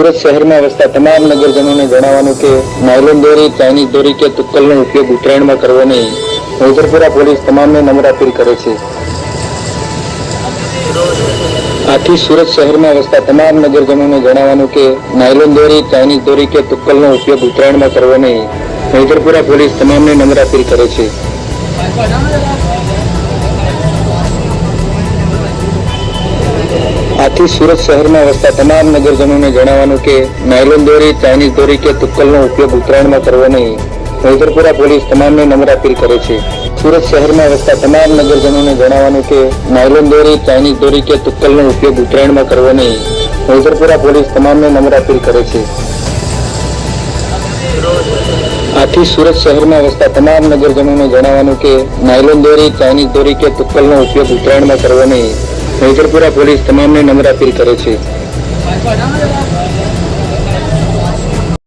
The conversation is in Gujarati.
સુરત શહેરમાં વસતા તમામ નગરજનોને જણાવવાનું કે નાયલોન દોરી, ચાઇનીઝ દોરી કે તુક્કલનો ઉપયોગ ઉત્તરાયણમાં કરવો નહીં. મેજરપુરા પોલીસ તમામને નમ્ર અપીલ કરે છે. આથી સુરત શહેરમાં વસતા તમામ નગરજનોને જણાવવાનું કે નાયલોન દોરી, ચાઇનીઝ દોરી કે તુક્કલનો ઉપયોગ ઉત્તરાયણમાં કરવો નહીં. મેજરપુરા પોલીસ તમામને નમ્ર અપીલ કરે છે. આથી સુરત શહેરમાં વસતા તમામ નગરજનોને જણાવવાનું કે નાયલોન દોરી, ચાઇનીઝ દોરી કે તુક્કલનો ઉપયોગ ઉત્તરાયણમાં કરવો નહીં વૈદરપુરા પોલીસ તમામને નમ્ર અપીલ કરે છે. સુરત શહેરમાં વસતા તમામ નગરજનોને જણાવવાનું કે નાયલોન દોરી, ચાઇનીઝ દોરી કે તુક્કલનો ઉપયોગ ઉત્તરાયણમાં કરવો નહીં વૈદરપુરા પોલીસ તમામને નમ્ર અપીલ કરે છે. આથી સુરત શહેરમાં વસતા તમામ નગરજનોને જણાવવાનું કે નાયલોન દોરી, ચાઇનીઝ દોરી કે તુક્કલનો ઉપયોગ ઉત્તરાયણમાં કરવો નહીં મેજરપુરા પોલીસ તમામને નમ્ર અપીલ કરે છે.